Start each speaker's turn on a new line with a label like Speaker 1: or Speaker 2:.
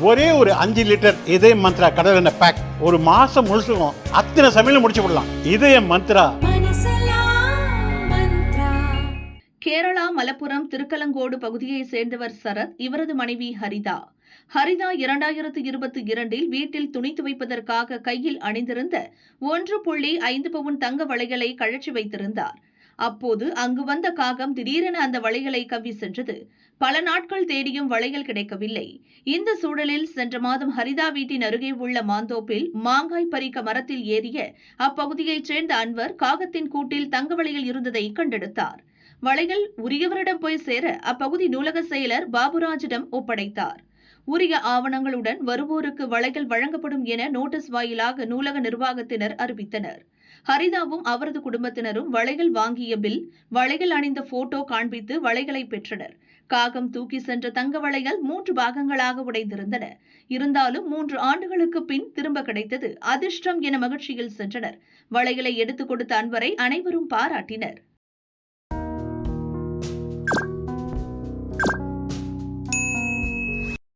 Speaker 1: ஒரே ஒரு அஞ்சு லிட்டர் இதய மந்த்ரா கடல் எண்ணெய் பேக் ஒரு மாசம் முழுசுக்கும் அத்தனை சமையலும் முடிச்சு விடலாம் இதய மந்த்ரா.
Speaker 2: கேரளா மலப்புரம் திருக்கலங்கோடு பகுதியைச் சேர்ந்தவர் சரத் இவரது மனைவி ஹரிதா. ஹரிதா இரண்டாயிரத்து இருபத்தி இரண்டில் வீட்டில் துணி துவைப்பதற்காக கையில் அணிந்திருந்த ஒன்று புள்ளி ஐந்து பவுன் தங்க வளையலை கழற்றி வைத்திருந்தார். அப்போது அங்கு வந்த காகம் திடீரென அந்த வளையலை கவ்வி சென்றது. பல நாட்கள் தேடியும் வளையல் கிடைக்கவில்லை. இந்த சூழலில் சென்ற மாதம் ஹரிதா வீட்டின் அருகே உள்ள மாந்தோப்பில் மாங்காய் பறிக்க மரத்தில் ஏறிய அப்பகுதியைச் சேர்ந்த அன்வர் காகத்தின் கூட்டில் தங்க வளையல் இருந்ததை கண்டெடுத்தார். வளையல் உரியவரிடம் போய் சேர அப்பகுதி நூலக செயலர் பாபுராஜிடம் ஒப்படைத்தார். உரிய ஆவணங்களுடன் வருவோருக்கு வளையல் வழங்கப்படும் என நோட்டீஸ் வாயிலாக நூலக நிர்வாகத்தினர் அறிவித்தனர். ஹரிதாவும் அவரது குடும்பத்தினரும் வளையல் வாங்கிய பில் வளையல் அணிந்த போட்டோ காண்பித்து வளையலை பெற்றனர். காகம் தூக்கி சென்ற தங்க வளையல் மூன்று பாகங்களாக உடைந்திருந்தன. இருந்தாலும் மூன்று ஆண்டுகளுக்கு பின் திரும்ப கிடைத்தது அதிர்ஷ்டம் என மகிழ்ச்சியில் சென்றனர். வளையலை எடுத்துக் கொடுத்த அன்பரை அனைவரும் பாராட்டினர்.